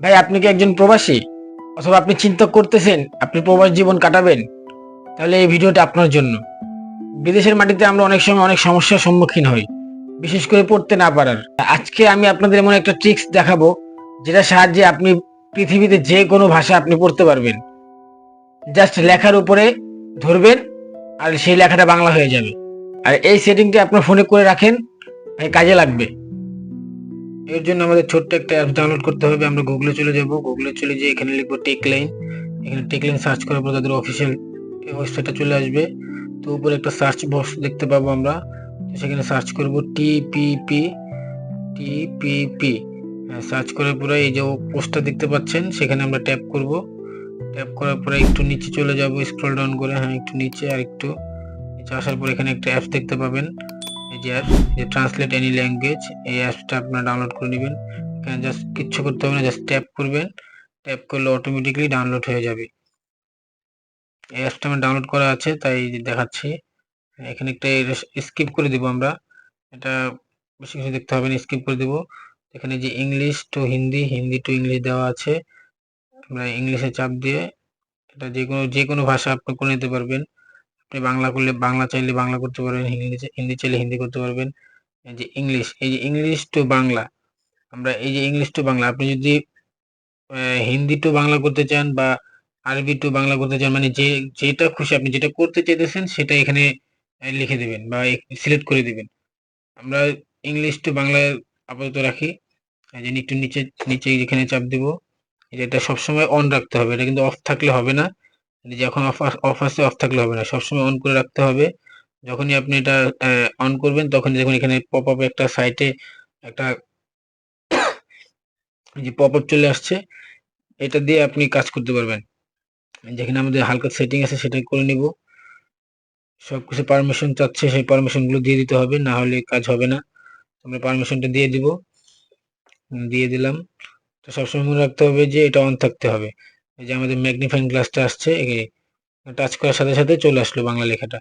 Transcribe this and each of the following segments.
ভাই, আপনি কি একজন প্রবাসী? অথবা আপনি চিন্তা করতেছেন, আপনি প্রবাস জীবন কাটাবেন, তাহলে এই ভিডিওটা আপনার জন্য। বিদেশের মাটিতে আমরা অনেক সময় অনেক সমস্যার সম্মুখীন হই, বিশেষ করে পড়তে না পারার। আজকে আমি আপনাদের এমন একটা ট্রিক্স দেখাবো যেটা সাহায্যে আপনি পৃথিবীতে যে কোনো ভাষা আপনি পড়তে পারবেন। জাস্ট লেখার উপরে ধরবেন, আর সেই লেখাটা বাংলা হয়ে যাবে। আর এই সেটিংটি আপনার ফোনে করে রাখেন কাজে লাগবে। এর জন্য আমাদের ছোট্ট একটা অ্যাপ ডাউনলোড করতে হবে। আমরা গুগলে চলে যাব। গুগলে চলে যেয়ে এখানে লিখব টেক লাইন এখানে টেক লাইন সার্চ করার পর তাদের অফিসিয়াল ওয়েবসাইটটা চলে আসবে। তো উপরে একটা সার্চ বক্স দেখতে পাবো আমরা। সেখানে সার্চ করব টিপিপি টিপিপি সার্চ করার পরে এই যে পোস্টটা দেখতে পাচ্ছেন, সেখানে আমরা ট্যাপ করব। ট্যাপ করার পরে একটু নিচে চলে যাব স্ক্রল ডাউন করে। হ্যাঁ একটু নিচে আর একটু নিচে আসার পর এখানে একটা অ্যাপস দেখতে পাবেন। এই যে অ্যাপ যে ট্রান্সলেট এনি ল্যাঙ্গুয়েজ এই অ্যাপসটা আপনারা ডাউনলোড করে নেবেন। এখানে জাস্ট কিচ্ছু করতে হবে না জাস্ট ট্যাপ করবেন। ট্যাপ করলে অটোমেটিকলি ডাউনলোড হয়ে যাবে। এই অ্যাপসটা আমার ডাউনলোড করা আছে, তাই দেখাচ্ছি। এখানে একটা স্কিপ করে দিব আমরা। এটা বেশি কিছু দেখতে হবে না স্কিপ করে দিব। এখানে যে English to Hindi Hindi to English দেওয়া আছে। আমরা ইংলিশে চাপ দিয়ে এটা যে কোনো যে কোনো ভাষা আপনি করে নিতে পারবেন। আপনি বাংলা করলে, বাংলা চাইলে বাংলা করতে পারবেন, হিন্দি হিন্দি চাইলে হিন্দি করতে পারবেন। এই যে ইংলিশ, এই যে ইংলিশ টু বাংলা, আমরা এই যে ইংলিশ টু বাংলা, আপনি যদি হিন্দি টু বাংলা করতে চান বা আরবি টু বাংলা করতে চান মানে যে, যেটা খুশি আপনি যেটা করতে চাইতেছেন, সেটা এখানে লিখে দেবেন বা সিলেক্ট করে দিবেন। আমরা ইংলিশ টু বাংলায় আপাতত রাখি। যে একটু নিচে নিচে এখানে চাপ দিব, এটা সবসময় অন রাখতে হবে। এটা কিন্তু অফ থাকলে হবে না। এই যে অফ অফ আছে অফ থাকলে হবে না। সবসময় অন করে রাখতে হবে। যখনই আপনি এটা অন করবেন তখন দেখুন এখানে পপ আপ একটা সাইটে একটা যে পপ আপ চলে আসছে, এটা দিয়ে আপনি কাজ করতে পারবেন। যেখানে আমাদের হালকা সেটিং আছে সেটা করে নিব। সবকিছু পারমিশন চাচ্ছে, সেই পারমিশনগুলো দিয়ে দিতে হবে, না হলে কাজ হবে না। আমরা পারমিশনটা দিয়ে দিব। দিয়ে দিলাম। তো সবসময় মনে রাখতে হবে যে এটা অন থাকতে হবে। এই যে আমাদের ম্যাগনিফাইং গ্লাসটা আসছে টাচ করার সাথে সাথে চলে আসলো বাংলা লেখাটা।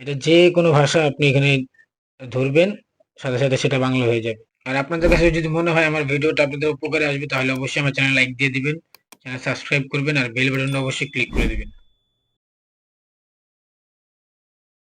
এটা যে কোনো ভাষা আপনি এখানে ধরবেন, সাথে সাথে সেটা বাংলা হয়ে যাবে। আর আপনাদের কাছে যদি মনে হয় আমার ভিডিওটা আপনাদের উপকারে আসবে, তাহলে অবশ্যই আমার চ্যানেল লাইক দিয়ে দিবেন চ্যানেল সাবস্ক্রাইব করবেন, আর বেল বাটনটা অবশ্যই ক্লিক করে দিবেন।